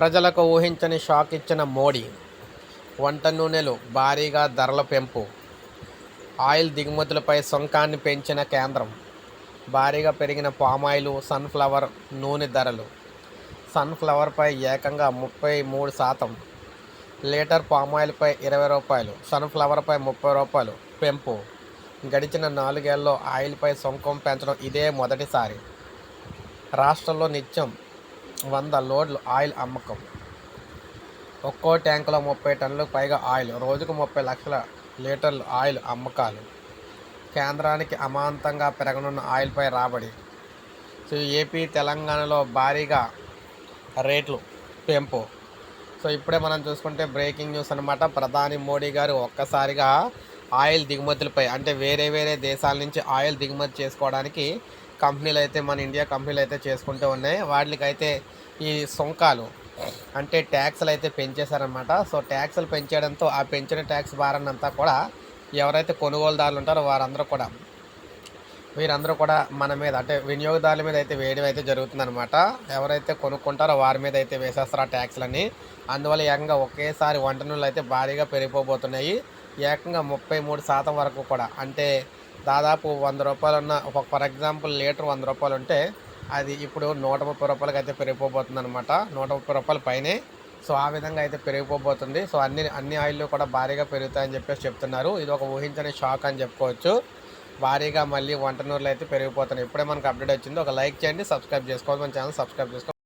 ప్రజలకు ఊహించని షాక్ ఇచ్చిన మోడీ వంట నూనెలు భారీగా ధరల పెంపు ఆయిల్ దిగుమతులపై సుంకాన్ని పెంచిన కేంద్రం భారీగా పెరిగిన పామాయిల్ సన్ఫ్లవర్ నూనె ధరలు. సన్ఫ్లవర్పై ఏకంగా ముప్పై మూడు శాతం లీటర్ పామాయిల్పై ఇరవై రూపాయలు సన్ఫ్లవర్పై ముప్పై రూపాయలు పెంపు. గడిచిన నాలుగేళ్ళలో ఆయిల్పై సుంకం పెంచడం ఇదే మొదటిసారి. రాష్ట్రంలో నిత్యం వంద లోడ్లు ఆయిల్ అమ్మకం. ఒక్కో ట్యాంకులో ముప్పై టన్నులకు పైగా ఆయిల్ రోజుకు ముప్పై లక్షల లీటర్లు ఆయిల్ అమ్మకాలు. కేంద్రానికి అమాంతంగా పెరగనున్న ఆయిల్పై రాబడి. సో ఏపీ తెలంగాణలో భారీగా రేట్లు పెంపు. సో ఇప్పుడే మనం చూసుకుంటే బ్రేకింగ్ న్యూస్ అనమాట ప్రధాని మోడీ గారు ఒక్కసారిగా ఆయిల్ దిగుమతులపై అంటే వేరే వేరే దేశాల నుంచి ఆయిల్ దిగుమతి చేసుకోవడానికి కంపెనీలు అయితే మన ఇండియా కంపెనీలు అయితే చేసుకుంటూ ఉన్నాయి. వాటికైతే ఈ సుంకాలు అంటే ట్యాక్స్లు అయితే పెంచేశారనమాట సో ట్యాక్స్లు పెంచేయడంతో ఆ పెంచిన ట్యాక్స్ భారాన్నంతా కూడా ఎవరైతే కొనుగోలుదారులు ఉంటారో వారందరూ కూడా వీరందరూ కూడా మన మీద అంటే వినియోగదారుల మీద అయితే వేయడం అయితే జరుగుతుందనమాట ఎవరైతే కొనుక్కుంటారో వారి మీద అయితే వేసేస్తారు ఆ ట్యాక్స్లన్నీ. అందువల్ల ఏకంగా ఒకేసారి వంట నూనెలు అయితే భారీగా పెరిగిపోబోతున్నాయి. ఏకంగా ముప్పై మూడు శాతం వరకు కూడా అంటే దాదాపు వంద రూపాయలు ఉన్న ఒక ఫర్ ఎగ్జాంపుల్ లీటర్ వంద రూపాయలు ఉంటే అది ఇప్పుడు నూట ముప్పై రూపాయలకి అయితే పెరిగిపోబోతుంది అనమాట నూట ముప్పై రూపాయల పైనే. సో ఆ విధంగా అయితే పెరిగిపోబోతుంది. సో అన్ని అన్ని ఆయిల్లు కూడా భారీగా పెరుగుతాయని చెప్పేసి చెప్తున్నారు. ఇది ఒక ఊహించని షాక్ అని చెప్పుకోవచ్చు. భారీగా మళ్ళీ వంట నూరులు అయితే పెరిగిపోతున్నాయి. ఇప్పుడే మనకు అప్డేట్ వచ్చింది. ఒక లైక్ చేయండి సబ్స్క్రైబ్ చేసుకోవాలి మన ఛానల్ సబ్స్క్రైబ్ చేసుకోవాలి